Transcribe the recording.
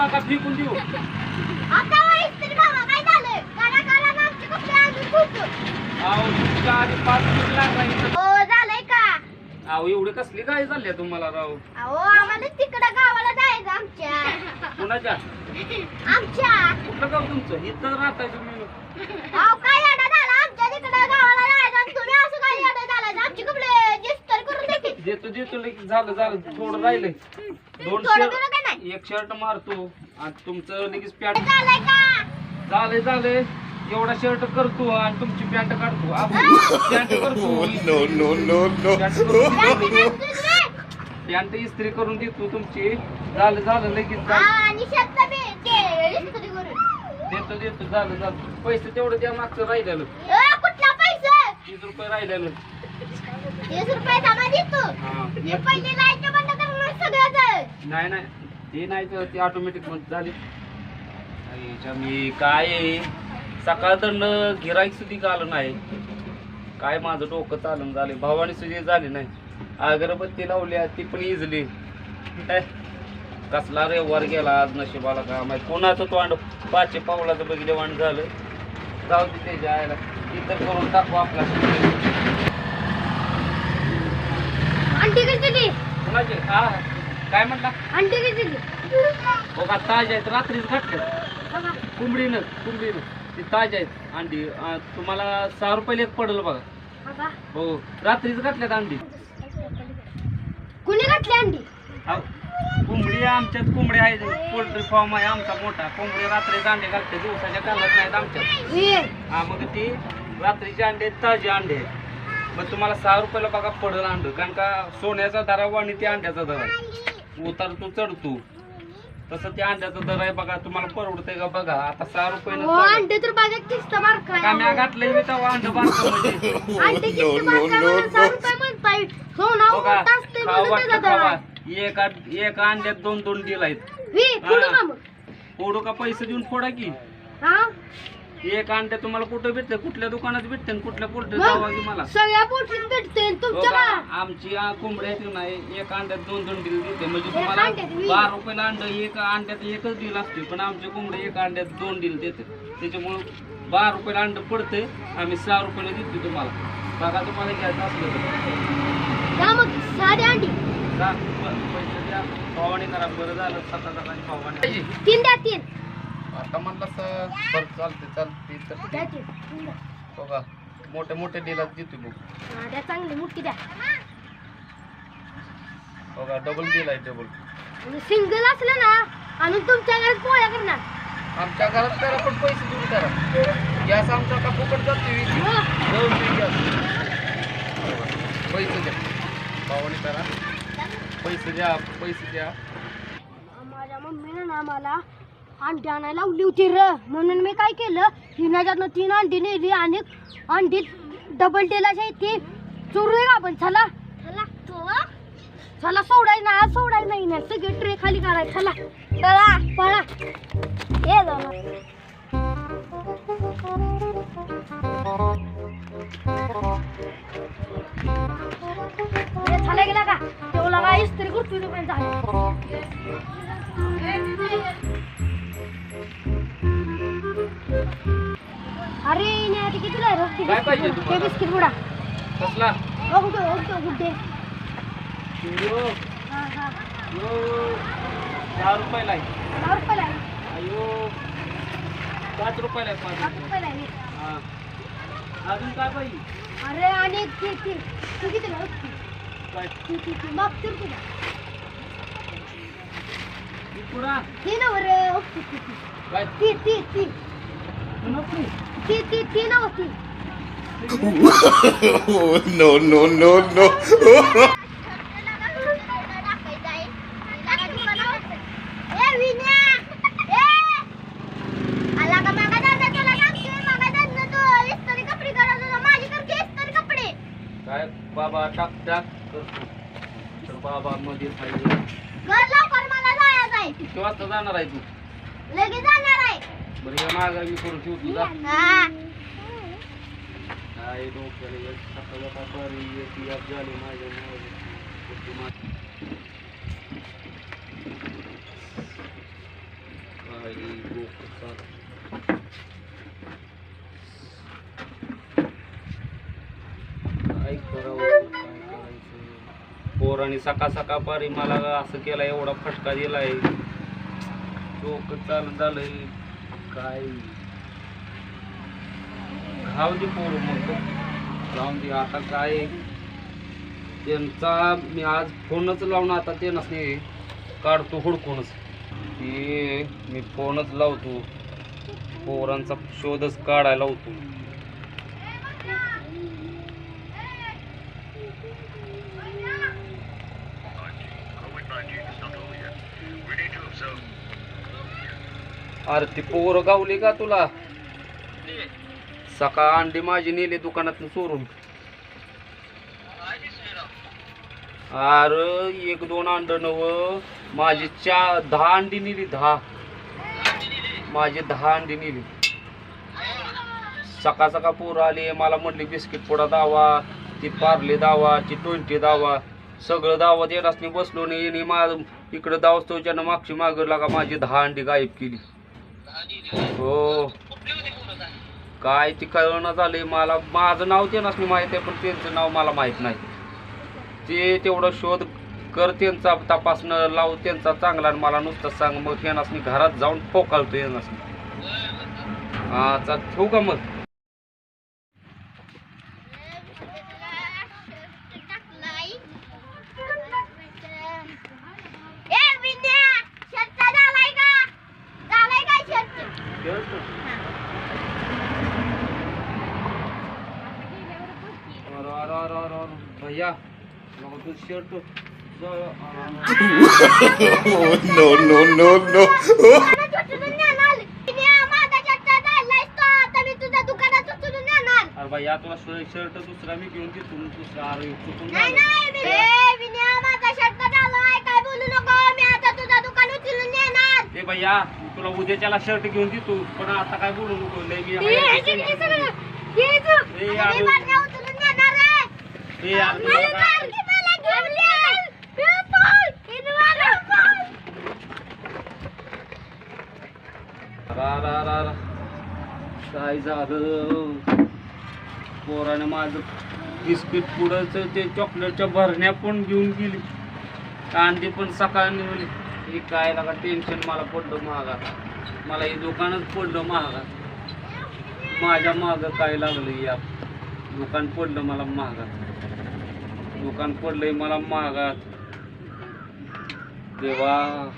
करू का फेकून देऊ. बाबा आधी पाच मिनिट लागायचं हो झालंय का? अहो एवढी कसली काय झाली तुम्हाला राव? अहो आम्हाला तिकडं गावाला जायचं आमच्या. कुणाच्या? आमच्या. कुठलं गाव तुमचं? इथं राहताय तुम्ही. अहो काय येडा झाला? आमच्या तिकडं गावाला जायचं आणि तुम्ही असं काय येडा झाला आमचे कपडे जिस्तर करून दे की. देतो देतो लगेच झालं झालं. थोडं राहिलंय. दोन थोडं बिरं काय शर्ट नाही? एक शर्ट मारतो आणि तुमचं लगेच पॅन्ट झालंय का? झालंय झालंय. एवढा शर्ट करतो आणि तुमची पॅन्ट काढतो. पॅन्ट करतो. No, no, no, no. Pant इस्त्री करून देतो तुमची. झालं झालं लगेच हा, झालं. आणि शर्ट बी ते इस्त्री करून. देतो देतो झालं झालं. पैसे तेवढं द्या मागचं राहिलेलं. कुठला पैसा? तीस रुपये राहिलेलं. तीस रुपये जमा देतो. हा. हे पहिले लाइट बंद करून सगळ्याच नाही नाही. ते नाही तर ते ऑटोमॅटिकमध्ये झाली. आईच्या मी काय आहे, सकाळकडनं गिराईक सुद्धा आलं नाही. काय माझं डोकं चालून झाले भावानी सुद्धा झाली नाही. अगरबत्ती लावली आहे, ती पण इजली. काय कसला रेवार गेला आज नशिबाला का माहिती? कोणाचं तोंड? पाचशे पावलाचं बघितलं वाण झालं. जाऊ दे त्याच्या आयला इतर करून टाकू आपला. दिली कोणाचे? हा. काय म्हटला अंडी किती दिली? बघा ताज आहेत रात्रीच घातलं. कोंबडीनं कोंबडीनं. ती ताज आहेत अंडी अं, तुम्हाला सहा रुपयाला एक पडेल बघा. हो रात्रीच घातल्यात अंडी कुणी घातली अंडी हाव. कोंबडी आमच्यात कोंबडी आहे पोल्ट्री फार्म आहे आमचा मोठा. कोंबडी रात्रीच अंडे घालते दिवसाच्या घालत नाहीत आमच्यात. हे हा मग ती रात्रीचे अंडे आहेत, ताजे अंडे आहेत. मग तुम्हाला सहा रुपयाला बघा पडेल अंड. कारण का सोन्याचा दर आणि ते अंड्याचा दर आहे. उतार तो चढतो तसं त्या अंड्याचा दर आहे बघा तुम्हाला परवडतंय का बघा? आता सहा रुपयानं हो. अंडे तर बघा किस्त बारका का म्या घातलंय मी तेव्हा अंड बारकं म्हणजे. अंडे किस्त No, no, बारका no, म्हणून सहा no. रुपये म्हणताय सोना बघा मोठा असते खाऊ म्हणून त्याचा वाटतं दर खावा. आहे. एक अंड्यात दोन दोन डील आहेत. वी हा. का मग? फोडू का पैसे देऊन फोडा की. हा? एक अंड्या तुम्हाला कुठं भेटतं? कुठल्या दुकानात भेटतं आणि कुठल्या पोल्ट्री? जावा की मला? सगळ्या पोटीत भेटते तुमच्या का? आमची आ, कोंबडी आहे नाही एक अंड्यात दोन दोन डील देते. म्हणजे तुम्हाला अंड्यात वीस. बारा रुपयाला अंड एक अंड्यात एकच डील असते. पण आमची कोंबडी एक अंड्यात दोन डील देते. त्याच्यामुळं बारा रुपयाला अंड पडते आम्ही सहा रुपयाला देतो तुम्हाला. बघा तुम्हाला घ्यायचं असलं तर. द्या मग साधी अंडी. जा, प- पैसे द्या. फवारणी करा. बरं झालं. सकाळ सकाळी फवारणी तीन द्या तीन. आता म्हणलं सर बरं चालते चालते तर द्या. बघा मोठे मोठे डिलात देतो बघ. द्या चांगली मोठी द्या. बघा डबल डील आहे डबल सिंगल असलं ना आणि तुमच्या घरात पोळ्या करणार. आमच्या घरात करा पण पैसे देऊन करा. गॅस आमचा का फुकट जातो तीन गॅस. पैसे द्या. पावणी करा. पैसे द्या पैसे द्या. माझ्या मम्मीनं ना मला अंडी आणायला लावली होती र. म्हणून मी काय केलं हिनाच्यातनं तीन अंडी नेली आणि अंडी डबल डेलाच्या इथे चोरू का आपण चला. चला चला सोडायचं ना आज नाही ना. सगळे ट्रे खाली काढायचं चला. चला. पळा. ये चला गेला का? तेवढा इस्त्री करतोय तोपर्यंत झालं. अरे नाही आता किती आहे रोटी काय पाहिजे ते तुम्हाला? बिस्किट बुडा. कसला? ओके ओके गुड्डे यो हा हा. यो दहा रुपयाला आहे. दहा रुपयाला आहे. अयो. पाच रुपयाला आहे पाच पाच रुपये रुपयाला आहे. हा. अजून काय पाहिजे? अरे आणि एक ती ती. तू किती आहे? ती काय? ती ती ती. माग तर तुला. ही पुरा ती ना रे ओके ती ती काय ती ती ती ती ती ती ना होती Oh, no, no, no, no. काय बाबा टाक टाक. करतो तर बाबा मध्ये पाहिजे किती वाजता जाणार आहे तू. बरं मागा मी करून ठेवतो जा. काय डोक्याला एक सकाळ सकाळी एक याद झाली माझ्या. काय करावं पोराने सकाळ सकाळ पारी मला असं केलं एवढा फटका दिलाय. डोकं चालत झालंय. काय घाव दे पोर मग जाऊन दे आता काय त्यांचा मी आज फोनच लावून आता ते नसणे काढतो हुडकूनच ते मी फोनच लावतो पोरांचा शोधच काढायला लावतो अरे ती पोरं गावली का तुला? सकाळ अंडी माझी नेली दुकानातून चोरून. अरे एक दोन अंड नव. माझी चार दहा अंडी नेली दहा. माझी दहा अंडी नेली. सकाळ सकाळ पोरं आली मला म्हटली बिस्किट पोडा दावा ती पार्ले दावा ती ट्वेंटी दावा. सगळं दावा देण्यास बसलो नाही माझं इकडं दावस्तोच्या मागची मागं लागा माझी दहा अंडी गायब केली. हो. काय ती कळणं झालंय मला. माझं नाव त्यांनाच मी माहीत आहे पण त्यांचं नाव मला माहीत नाही. ते तेवढं शोध कर त्यांचा तपासणं लाव त्यांचा चांगला आणि मला नुसतं सांग. मग येणास मी घरात जाऊन फोकालतो येणार हा चाल ठेवू का मग? मग तू shirt Oh, no, no, no, no. अरे भैया तुला शर्ट दुसरा मी घेऊन देतो दुसरा अरे चुकून झालं. ए भैया तुला उद्याच्याला शर्ट घेऊन देतो पण आता काय बोलू नको लय मी आहे. ए, यार. ए, यार, तुला काय- रा रा रा रा. काय झालं? पोराने माझं बिस्किट पुढंच ते चॉकलेटच्या भरण्या पण घेऊन गेली. कांदे पण सकाळी निघली हे काय लागा टेन्शन मला पडलं महागात मला हे दुकानच पडलं महागात माझ्या मागं काय लागलं या दुकान पडलं मला महागात दुकान पडलंय मला मागात. देवा.